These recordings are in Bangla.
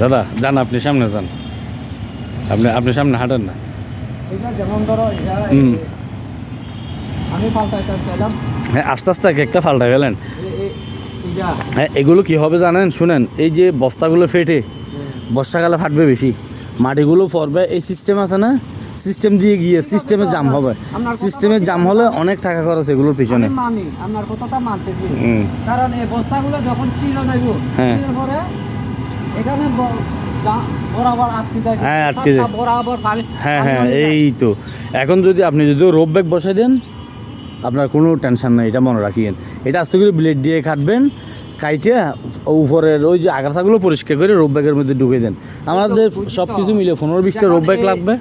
দাদা যান আপনি সামনে যান। আপনি আপনি সামনে হাঁটেন না। যেমন ধরো আমি হ্যাঁ আস্তে আস্তে এক একটা ফাল্টা গেলেন। হ্যাঁ এগুলো কি হবে জানেন? শুনেন এই যে বস্তাগুলো ফেটে বর্ষাকালে ফাটবে বেশি। মাটিগুলো পড়বে এই সিস্টেম আছে না? সিস্টেম দিয়ে গিয়ে সিস্টেমে জাম হবে। সিস্টেমে জাম হলে অনেক টাকা খরচ এগুলোর পিছনে। মানি আপনার কথাটা মানতেছি। কারণ এই বস্তাগুলো যখন ছিল যাইব হ্যাঁ। ছিঁড়ে পরে এখানে বরাবর আটকে যায়। হ্যাঁ, আটকে যায়। বরাবর হ্যাঁ হ্যাঁ এই তো। এখন যদি আপনি যদি রোপ ব্যাগ বসাই দেন আপনার কোনো টেনশন নেই এটা মনে রাখিয়েন। এটা আস্তে করে ব্লেড দিয়ে কাটবেন কাইটে উপরের ওই যে আগাছাগুলো পরিষ্কার করে রোপ ব্যাগের মধ্যে ঢুকে দেন। আমাদের সব কিছু মিলে পনেরো বিশটা রোপ ব্যাগ লাগবে।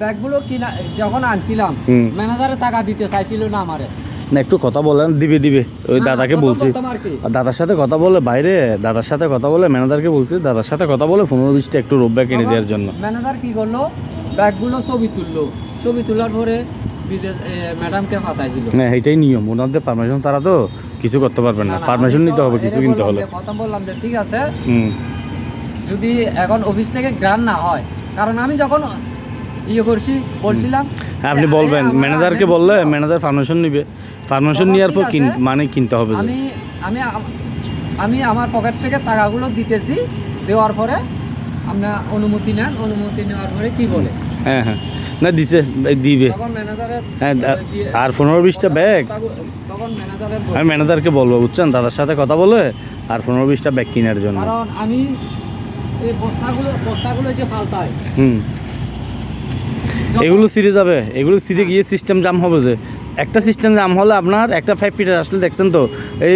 ব্যাগগুলো কিনা যখন আনছিলাম ম্যানেজারে টাকা দিতে চাইছিল না আমারে। না একটু কথা বলেন দিবে দিবে। ওই দাদাকে বলছি। আর দাদার সাথে কথা বলে বাইরে দাদার সাথে কথা বলে ম্যানেজারকে বলছি দাদার সাথে কথা বলে পনেরো বিশটা একটু রোপ ব্যাগ কিনে দেওয়ার জন্য। ম্যানেজার কি করল? ব্যাগগুলো ছবি তুললো। ছবি তোলার পরে ম্যাডামকে হ্যাঁ এটাই নিয়ম। ওনাদের পারমিশন ছাড়া তো কিছু করতে পারবেন না। পারমিশন নিতে হবে কিছু কিনতে হলে। প্রথম বললাম যে ঠিক আছে। যদি এখন অফিস থেকে গ্রান না হয় কারণ আমি যখন ইয়ে করছি বলছিলাম আপনি বলবেন ম্যানেজারকে বললে ম্যানেজার পারমিশন নিবে। পারমিশন তখন নেওয়ার পর কিন মানে কিনতে হবে আমি আমি আমি আমার পকেট থেকে টাকাগুলো দিতেছি দেওয়ার পরে আপনার অনুমতি নেন অনুমতি নেওয়ার পরে কি বলে? হ্যাঁ হ্যাঁ। না দিছে দিবে। হ্যাঁ আর পনেরো বিশটা ব্যাগ আমি ম্যানেজারকে বলব বুঝছেন? দাদার সাথে কথা বলে আর পনেরো বিশটা ব্যাগ কেনার জন্য। কারণ আমি এই বস্তাগুলো বস্তাগুলো যে পাল্টাই হুম। এগুলো সিরে যাবে। এগুলো সিরে গিয়ে সিস্টেম জাম হবে যে। একটা সিস্টেম জাম হলে আপনার একটা ফাইভ ফিটার আসলে দেখছেন তো এই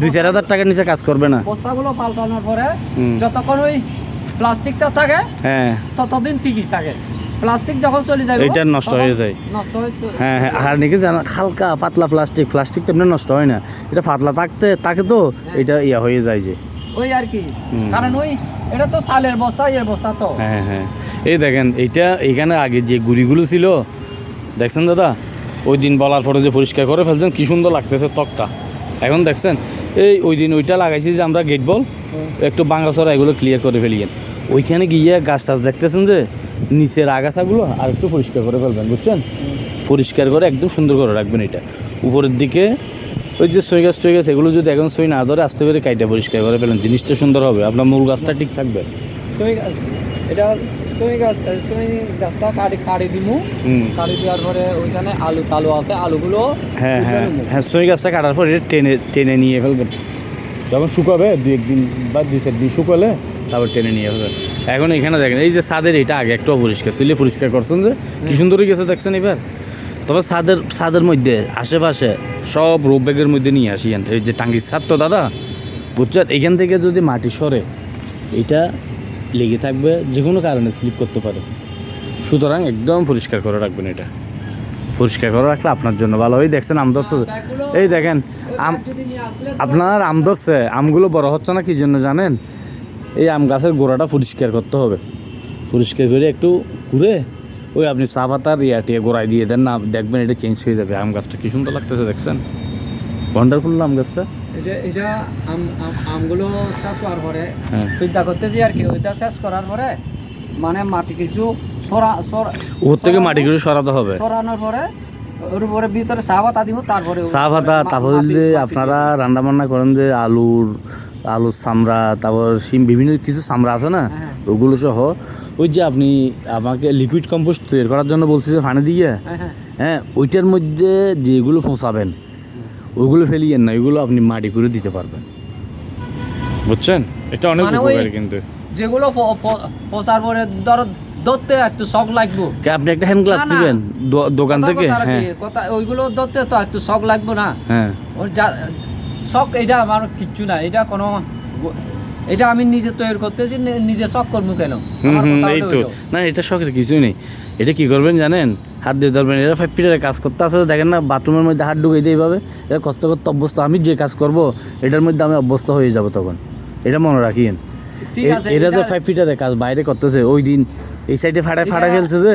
দুই চার হাজার টাকার নিচে কাজ করবে না। বস্তাগুলো পাল্টানোর পরে যতক্ষণ ওই প্লাস্টিকটা থাকে হ্যাঁ। ততদিন ঠিকই থাকে। প্লাস্টিক যখন চলে যাবে এটা নষ্ট হয়ে যায়। নষ্ট হয়ে হ্যাঁ হ্যাঁ আর নাকি জানা হালকা পাতলা প্লাস্টিক প্লাস্টিক তো এমনি নষ্ট হয় না। এটা পাতলা থাকতে তাকে তো এটা ইয়া হয়ে যায় যে। ওই আর কি। কারণ ওই এটা তো সালের বস্তা এর বস্তা তো। হ্যাঁ হ্যাঁ। এই দেখেন, এইটা এইখানে আগে যে গুড়িগুলো ছিল, দেখছেন দাদা? ওই দিন বলার পরে যে পরিষ্কার করে ফেলছেন, কি সুন্দর লাগতেছে তকটা এখন দেখছেন, এই ওই দিন ওইটা লাগাইছি যে আমরা গেট বল একটু বাঙ্গাসরা এগুলো ক্লিয়ার করে ফেলিয়েন। ওইখানে গিয়ে গাছ টাছ দেখতেছেন যে, নিচের আগাছাগুলো আর একটু পরিষ্কার করে ফেলবেন, বুঝছেন? পরিষ্কার করে একদম সুন্দর করে রাখবেন এটা। উপরের দিকে ওই যে সই গাছ টই গাছ, এগুলো যদি এখন সই না ধরে, আস্তে করে কাইটা পরিষ্কার করে ফেলেন, জিনিসটা সুন্দর হবে। আপনার মূল গাছটা ঠিক থাকবে। সই গাছ এটা সই গাছ সই গাছটা কাটি কাটি দিমু। হুম। কাটি দেওয়ার পরে ওইখানে আলু তালু আছে আলুগুলো হ্যাঁ হ্যাঁ হ্যাঁ সই গাছটা কাটার পর টেনে টেনে নিয়ে ফেলবেন যখন শুকাবে দু একদিন বা দুই চার দিন শুকালে তারপর টেনে নিয়ে ফেলবেন এখন এখানে দেখেন এই যে ছাদের এটা আগে একটু পরিষ্কার ছিল পরিষ্কার করছেন যে কি সুন্দর হয়ে গেছে দেখছেন এবার? তবে ছাদের ছাদের মধ্যে আশেপাশে সব রোগ ব্যাগের মধ্যে নিয়ে আসি এখান থেকে। এই যে টাঙ্গির ছাদ তো দাদা বুঝছেন? এখান থেকে যদি মাটি সরে এটা লেগে থাকবে যে কোনো কারণে স্লিপ করতে পারে। সুতরাং একদম পরিষ্কার করে রাখবেন এটা। পরিষ্কার করে রাখলে আপনার জন্য ভালো। ওই দেখছেন আম ধরছে। এই দেখেন আম আপনার আম ধরছে। আমগুলো বড় হচ্ছে না কি জন্য জানেন? এই আম গাছের গোড়াটা পরিষ্কার করতে হবে। পরিষ্কার করে একটু ঘুরে ওই আপনি চা পাতার ইয়াটিয়ে গোড়ায় দিয়ে দেন না দেখবেন এটা চেঞ্জ হয়ে যাবে। আম গাছটা কি সুন্দর লাগতেছে দেখছেন? ওয়ান্ডারফুল না আম গাছটা? এটা আম আম- আমগুলো শেষ হওয়ার পরে হ্যাঁ। চিন্তা করতেছি আর কি ওইটা শেষ করার পরে মানে মাটি কিছু সরা সরা ওর থেকে সরানো- মাটিগুলো সরাতে হবে সরানোর পরে ওর উপরে ভিতরে চা পাতা দিব তারপরে চা পাতা তারপর যে আপনারা রান্না বান্না করেন যে আলুর আলুর চামড়া তারপর শিম বিভিন্ন কিছু চামড়া আছে না হ্যাঁ। ওগুলো সহ ওই যে আপনি আমাকে লিকুইড কম্পোস্ট তৈরি করার জন্য বলছি যে পানি দিয়ে হ্যাঁ হ্যাঁ ওইটার মধ্যে যেগুলো পৌঁছাবেন ওইগুলো ফেলিয়েন না ওইগুলো আপনি মাটি করে দিতে পারবেন। বুঝছেন? এটা অনেক উপকার উপকারী কিন্তু। যেগুলো পচার পরে ধরো ধরতে একটু শখ লাগবো। কে আপনি একটা হ্যান্ড গ্লাভস না, না। নেবেন দোকান থেকে? কথা হ্যাঁ। কথা ওইগুলো ধরতে তো একটু শখ লাগবো না। হ্যাঁ। শখ এটা আমার কিচ্ছু না এটা কোনো এটা আমি নিজে তৈরি করতেছি নিজে শখ করব কেন? এই তো। না এটা শখের কিছুই নেই। এটা কি করবেন জানেন? হাত দিয়ে ধরবেন এরা ফাইভ ফিটারে কাজ করতে আসলে দেখেন না বাথরুমের মধ্যে হাত ঢুকে দিয়ে এইভাবে এটা কষ্ট করতে অভ্যস্ত। আমি যে কাজ করব এটার মধ্যে আমি অভ্যস্ত হয়ে যাব তখন। এটা মনে রাখিয়েন। এটা তো ফাইভ ফিটারে কাজ বাইরে করতেছে। ওই দিন এই সাইডে ফাটা ফাটা খেলছে যে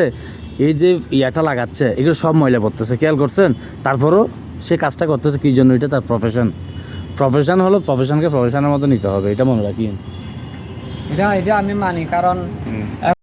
এই যে ইয়াটা লাগাচ্ছে এগুলো সব ময়লা পড়তেছে। খেয়াল করছেন? তারপরও সে কাজটা করতেছে কি জন্য? এটা তার প্রফেশন প্রফেশন হলো প্রফেশনকে প্রফেশনের মতো নিতে হবে এটা মনে রাখিয়েন এটা এটা আমি মানি কারণ।